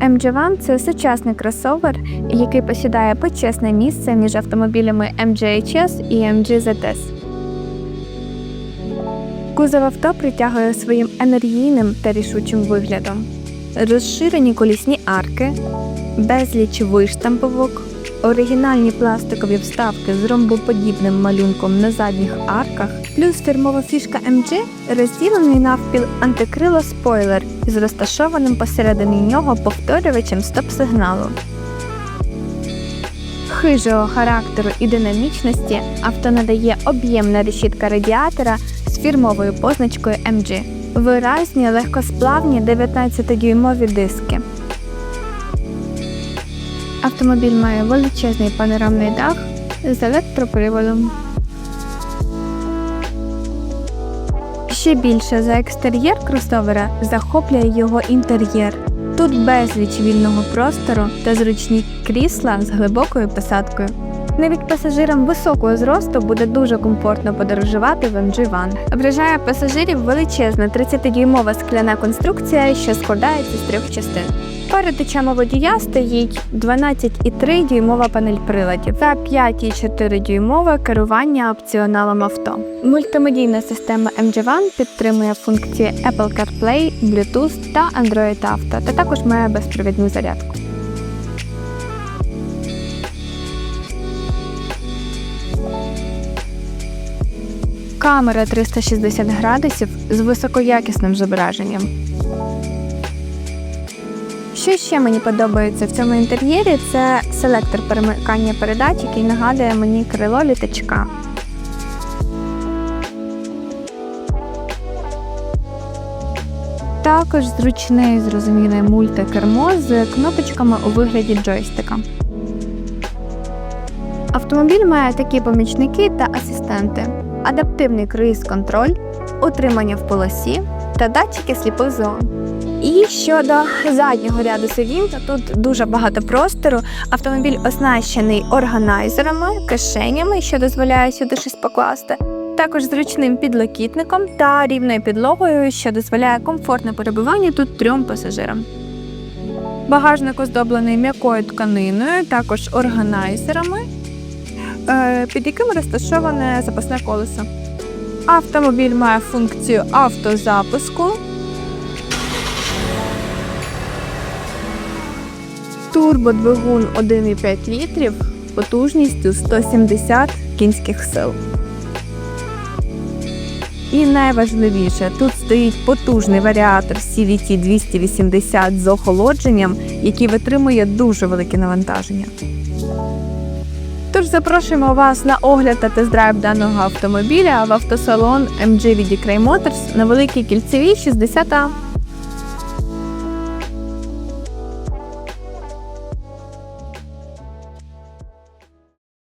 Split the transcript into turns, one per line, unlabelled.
MG1 – це сучасний кросовер, який посідає почесне місце між автомобілями MGHS і MG ZS. Кузов авто притягує своїм енергійним та рішучим виглядом. Розширені колісні арки, безліч виштамповок, оригінальні пластикові вставки з ромбоподібним малюнком на задніх арках, плюс фірмова фішка MG розділений навпіл антикрило спойлер із розташованим посередині нього повторювачем стоп-сигналу. Хижого характеру і динамічності авто надає об'ємна решітка радіатора з фірмовою позначкою MG. Виразні легкосплавні 19-дюймові диски. Автомобіль має величезний панорамний дах з електроприводом. Ще більше за екстер'єр кросовера захоплює його інтер'єр. Тут безліч вільного простору та зручні крісла з глибокою посадкою. Навіть пасажирам високого зросту буде дуже комфортно подорожувати в MG One. Вражає пасажирів величезна 30-дюймова скляна конструкція, що складається з трьох частин. Перед очами водія стоїть 12,3 дюймова панель приладів та 5,4 дюймове керування опціоналом авто. Мультимедійна система MG One підтримує функції Apple CarPlay, Bluetooth та Android Auto, та також має безпровідну зарядку. Камера 360 градусів з високоякісним зображенням. Що ще мені подобається в цьому інтер'єрі, це селектор перемикання передач, який нагадує мені крило літачка. Також зручне і зрозуміле мультикермо з кнопочками у вигляді джойстика. Автомобіль має такі помічники та асистенти: адаптивний круїз-контроль, утримання в полосі та датчики сліпих зон. І щодо заднього ряду сидінь, тут дуже багато простору. Автомобіль оснащений органайзерами, кишенями, що дозволяє сюди щось покласти. Також зручним підлокітником та рівною підлогою, що дозволяє комфортне перебування тут трьом пасажирам. Багажник оздоблений м'якою тканиною, також органайзерами, під яким розташоване запасне колесо. Автомобіль має функцію автозапуску. Турбодвигун 1,5 літрів потужністю 170 кінських сил. І найважливіше, тут стоїть потужний варіатор CVT 280 з охолодженням, який витримує дуже велике навантаження. Тож запрошуємо вас на огляд та тест-драйв даного автомобіля в автосалон MG від Cray Motors на великій кільцевій 60А.